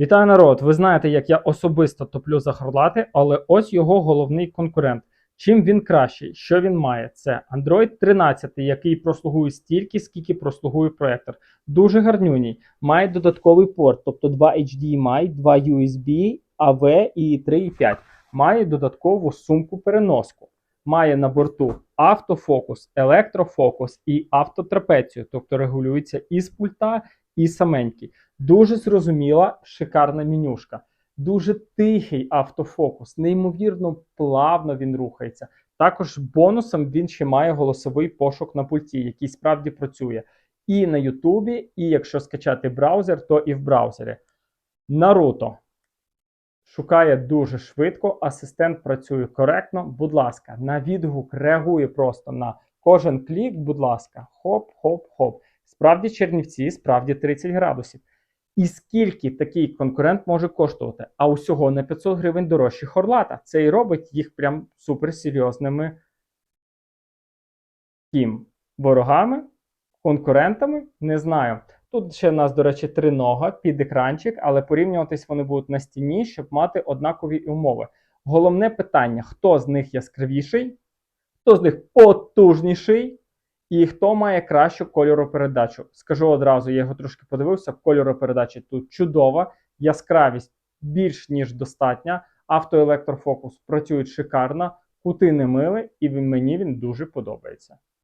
Вітаю народ! Ви знаєте, як я особисто топлю за Хорлати, але ось його головний конкурент. Чим він кращий? Що він має? Це Android 13, який прослугує стільки, скільки прослугує проектор. Дуже гарнюній. Має додатковий порт, тобто 2 HDMI, 2 USB, AV і 3.5. Має додаткову сумку-переноску. Має на борту автофокус, електрофокус і автотрапецію, тобто регулюється і з пульта, і саменький. Дуже зрозуміла, шикарна менюшка. Дуже тихий автофокус, неймовірно плавно він рухається. Також бонусом він ще має голосовий пошук на пульті, який справді працює і на Ютубі, і якщо скачати браузер, то і в браузері. Наруто шукає дуже швидко, асистент працює коректно. Будь ласка, на відгук реагує просто на кожен клік, будь ласка, хоп-хоп-хоп. Справді Чернівці, справді 30 градусів. І скільки такий конкурент може коштувати? А усього на 500 гривень дорожче Хорлата. Це і робить їх прям суперсерйозними ким? Ворогами, конкурентами? Не знаю. Тут ще в нас, до речі, три нога під екранчик, але порівнюватись вони будуть на стіні, щоб мати однакові умови. Головне питання: хто з них яскравіший, хто з них потужніший, і хто має кращу кольоропередачу. Скажу одразу, я його трошки подивився. Кольоропередача тут чудова, яскравість більш ніж достатня. Автоелектрофокус працюють шикарно, кути не мили, і мені він дуже подобається.